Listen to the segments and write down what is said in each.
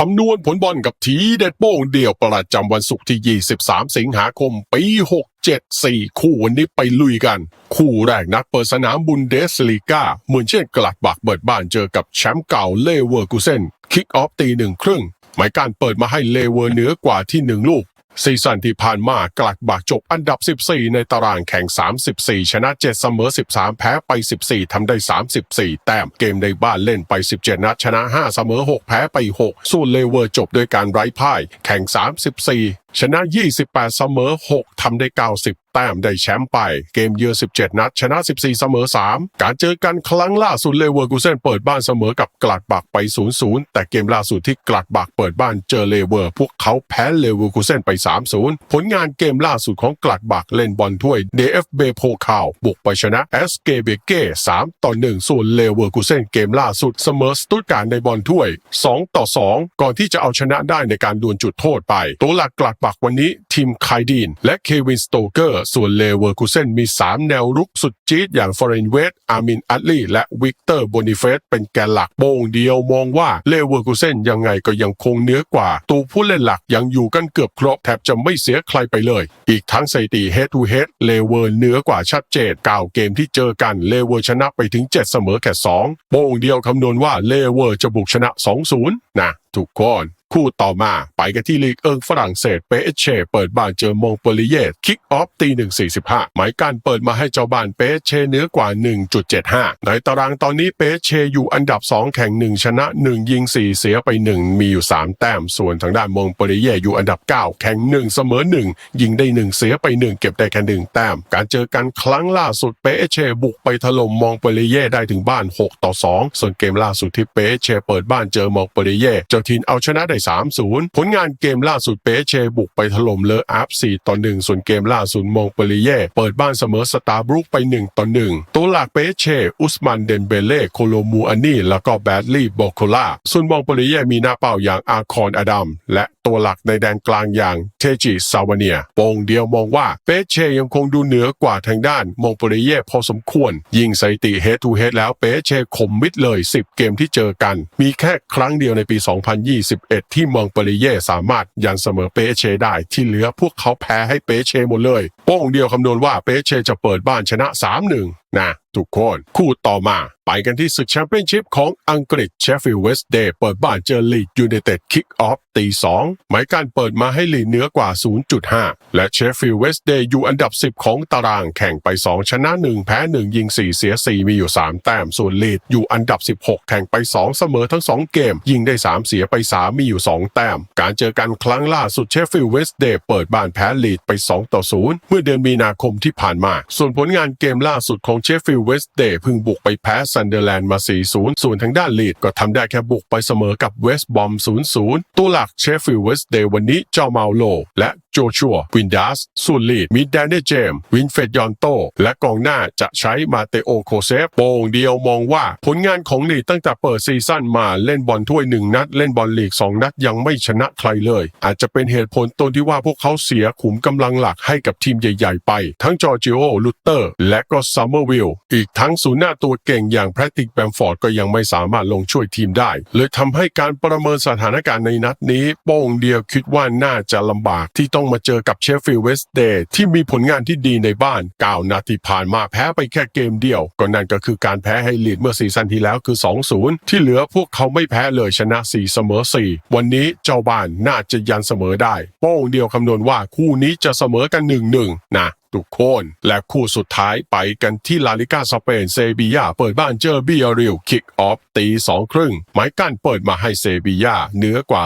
คำนวณผลบอลกับทีเด็ดโป้งเดี่ยวประจำวันศุกร์ที่ 23 สิงหาคม ปี 67 4 คู่วันนี้ไปลุยกัน คู่แรกนัดเปิดสนามบุนเดสลีกาเหมือนเช่นกลัดบักเปิดบ้านเจอกับแชมป์เก่าเลเวอร์กูเซนคิกออฟตีหนึ่งครึ่งหมายการเปิดมาให้เลเวอร์เหนือกว่าที่หนึ่งลูก ซีซั่นที่ผ่านมากลักบากจบอันดับ 14 ในตารางแข่ง 34 ชนะ 7 เสมอ 13 แพ้ไป 14 ทำได้ 34 แต้ม เกมในบ้านเล่นไป 17 นัดชนะ 5 เสมอ 6 แพ้ไป 6 ส่วนเลเวอร์จบด้วยการไร้พ่าย แข่ง 34 ชนะ 28 เสมอ 6 ทำได้ 90 แต้มได้แชมป์ไป เกมเยือน17 นัด ชนะ 14 เสมอ 3 การเจอกันครั้งล่าสุดเลเวอร์กูเซนเปิดบ้านเสมอกับกลัดบักไป 0-0 แต่เกมล่าสุดที่กลัดบักเปิดบ้านเจอเลเวอร์ พวกเขาแพ้เลเวอร์กูเซนไป 3-0 ผลงานเกมล่าสุดของกลัดบักเล่นบอลถ้วย DFB โพคาวบุกไปชนะ SK เบเก้3ต่อ1ส่วนเลเวอร์กูเซนเกมล่าสุดเสมอสตุตการในบอลถ้วย 2 ต่อ 2 ก่อนที่จะเอาชนะได้ในการดวลจุดโทษไป ตัวหลักกลัดักวันนี้ทีมไคดีน และเควินสโตเกอร์ ส่วนเลเวอร์กูเซนมี 3 แนวรุกสุดจี๊ดอย่างฟอร์เรนเวสอามินอัตลีและวิกเตอร์โบนิเฟสเป็นแกนหลักโบงเดียวมองว่าเลเวอร์กูเซนยังไงก็ยังคงเนื้อกว่า ตัวผู้เล่นหลักยังอยู่กันเกือบครบแทบจะไม่เสียใครไปเลย อีกทั้งสถิติ head to head เลเวอร์เนื้อกว่าชัดเจนเก้าเกมที่เจอกันเลเวอร์ชนะไปถึง 7 เสมอแค่2โบงเดียวคำนวณว่าเลเวอร์จะบุกชนะ 2-0 นะทุกคน คู่ต่อมาไปกันที่ลีกเอิงฝรั่งเศสเปเอเชเปิดบ้านเจอมงโปลีเยตคิกออฟตีหนึ่งสี่สิบห้าหมายการเปิดมาให้เจ้าบ้านเปเอเชเหนือกว่า 1.75 ในตารางตอนนี้เปเอเชอยู่อันดับ 2 แข่ง 1 ชนะ 1 ยิง 4 เสียไป 1 มีอยู่ 3 แต้ม ส่วนทางด้านมงโปลีเยอยู่อันดับ 9 แข่ง 1 เสมอ 1 ยิงได้ 1 เสียไป 1 เก็บได้แค่1แต้ม การเจอกันครั้งล่าสุดเปเอเชบุกไปถล่มมองโปลีเยได้ถึงบ้าน 6 ต่อ 2 ส่วนเกมล่าสุดที่เปเอเชเปิดบ้านเจอมองโปลีเยเจ้าทีมเอาชนะได้3-0 ผลงานเกมล่าสุดเปเช่บุกไปถล่มเลออัพ4ต่อ1ส่วนเกมล่าสุดมองเปรีเย่เปิดบ้านเสมอสตาร์บรุกไป1ต่อ1ตัวหลักเปเช่อุสมันเดนเบเล่โคโลมูอันนี่แล้วก็แบดลี่โบโคล่าส่วนมองเปรีเย่มีหน้าเป้าอย่างอาคอนอดัมและ ตัวหลักในแดนกลางอย่างเทจิซาวาเนียโปงเดียวมองว่าเปเชยังคงดูเหนือกว่าทางด้านมงโปริเย่พอสมควร ยิงสถิติเฮดทูเฮดแล้วเปเช่ข่มมิดเลย 10 เกมที่เจอกัน มีแค่ครั้งเดียวในปี 2021 ที่มองโปริเย่สามารถยันเสมอเปเชได้ที่เหลือพวกเขาแพ้ให้เปเชหมดเลย โป้งเดียวคำนวณว่าเปเช่จะเปิดบ้านชนะ 3-1 นะ ทุกคน คู่ต่อมาไปกันที่ศึกแชมเปี้ยนชิพของอังกฤษเชฟฟิลด์เวสเดย์เปิดบ้านเจอลีดยูไนเต็ดคิกออฟตี2หมายการเปิดมาให้ลีดเหนือกว่า 0.5 และเชฟฟิลด์เวสเดย์อยู่อันดับ 10 ของตารางแข่งไป 2 ชนะ 1 แพ้ 1 ยิง 4 เสีย 4 มีอยู่ 3 แต้ม ส่วนลีดอยู่อันดับ 16 แข่งไป 2 เสมอทั้ง 2 เกม ยิงได้ 3 เสียไป 3 มีอยู่ 2 แต้ม การเจอกันครั้งล่าสุดเชฟฟิลด์เวสเดย์เปิดบ้านแพ้ลีดไป2ต่อ0เมื่อเดือนมีนาคมที่ผ่านมา ส่วนผลงานเกมล่าสุดของเชฟฟิลด์เวสต์เดย์พึ่งบุกไปแพ้ซันเดอร์แลนด์มา 4-0 ส่วนทางด้านลีดก็ทำได้แค่บุกไปเสมอกับเวสต์บอม 0-0 ตัวหลักเชฟฟิลด์เวสต์เดย์วันนี้เจ้าเมาโล และ โจชัววินดัสส่วนลีดมีแดนเนเจมส์วินเฟดยอนโต และกองหน้าจะใช้มาเตโอโคเซฟโป่งเดียวมองว่าผลงานของลีดตั้งแต่เปิดซีซั่นมาเล่นบอลถ้วยหนึ่งนัด เล่นบอลลีกสองนัดยังไม่ชนะใครเลย อาจจะเป็นเหตุผลตรงที่ว่าพวกเขาเสียขุมกำลังหลักให้กับทีมใหญ่ ๆ ไป ทั้งจอร์จิโอลูเตอร์ และก็ซัมเมอร์วิลอีกทั้งศูนย์หน้าตัวเก่งอย่างแพทริกแบมฟอร์ดก็ยังไม่สามารถลงช่วยทีมได้ เลยทำให้การประเมินสถานการณ์ในนัดนี้โป้งเดียวคิดว่าน่าจะลำบากที่ต้องมาเจอกับเชฟฟิลด์เวสต์เดย์ที่มีผลงานที่ดีในบ้านกาวนาทีผ่านมาแพ้ไปแค่เกมเดียว ก็นั่นก็คือการแพ้ให้ลีดเมื่อซีซั่นที่แล้วคือ 2-0 ที่เหลือพวกเขาไม่แพ้เลยชนะ 4 เสมอ 4 วันนี้เจ้าบ้านน่าจะยันเสมอได้ โป้งเดียวคำนวณว่าคู่นี้จะเสมอกัน 1-1 นะ ทุกคน และคู่สุดท้ายไปกันที่ลาลิกาสเปนเซบียาเปิดบ้านเจอเบียริลคิกออฟตีสองครึ่งหมายการเปิดมาให้เซบียาเหนือกว่า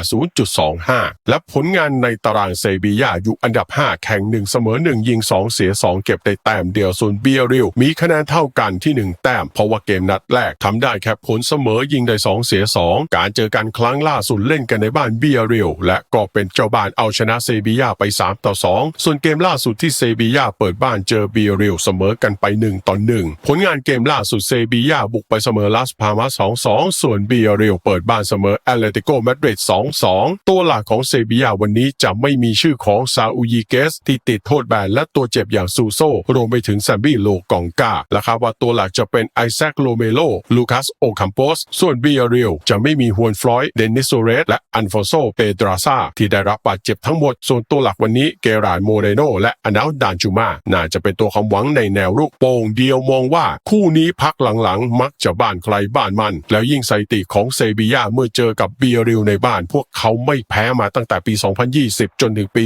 0.25 และผลงานในตารางเซบียาอยู่อันดับ 5 แข่ง 1 เสมอ 1 ยิง 2 เสีย 2 เก็บได้แต้มเดียวส่วนเบียริลมีคะแนนเท่ากันที่ 1 แต้ม เพราะว่าเกมนัดแรกทำได้แค่ผลเสมอยิงได้ 2 เสีย 2 การเจอกันครั้งล่าสุดเล่นกันในบ้านเบียริลและก็เป็นเจ้าบ้านเอาชนะเซบียาไป 3 ต่อ 2 ส่วนเกมล่าสุดที่เซบียาเปิดบ้านเจอเบียริลเสมอกันไป 1 ต่อ 1 ผลงานเกมล่าสุดเซบียาบุกไปเสมอลาสพามาส2-2ส่วนเบียริลเปิดบ้านเสมอแอตเลติโกมาดริด2-2ตัวหลักของเซบียาวันนี้จะไม่มีชื่อของซาอูยีเกส ที่ติดโทษแบนและตัวเจ็บอย่างซูโซรวมไปถึงแซมบี้โลกองกาและคาดว่าตัวหลักจะเป็นไอแซคโลเมโลลูคัสโอคัมโปสส่วนเบียริลจะไม่มีฮวนฟลอยด์เดนิสโซเรสและอันฟอนโซเปดราซาที่ได้รับบาดเจ็บทั้งหมด ส่วนตัวหลักวันนี้เกราดโมเรโนและอนาลดานจูมาน่าจะเป็นตัวความหวังในแนวรุกโป่งเดียวมองว่าคู่นี้พักหลังๆ มักจะบ้านใครบ้านมัน แล้วยิ่งสถิติของเซบียาเมื่อเจอกับเบียริลในบ้าน พวกเขาไม่แพ้มาตั้งแต่ปี 2020 จนถึงปี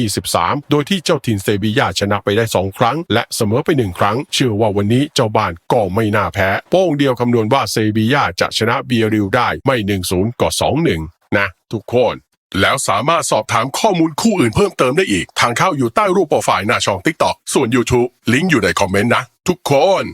2023 โดยที่เจ้าถิ่นเซบียาชนะไปได้ 2 ครั้ง และเสมอไป 1 ครั้ง เชื่อว่าวันนี้เจ้าบ้านก็ไม่น่าแพ้ โป้งเดียวคำนวณว่าเซบียาจะชนะเบียริลได้ไม่ 1-0ก็2-1นะทุกคน แล้วสามารถสอบถามข้อมูลคู่อื่นเพิ่มเติมได้อีก ทางเข้าอยู่ใต้รูปโปรไฟล์หน้าช่อง TikTok ส่วน YouTube ลิงก์อยู่ในคอมเมนต์นะ ทุกคน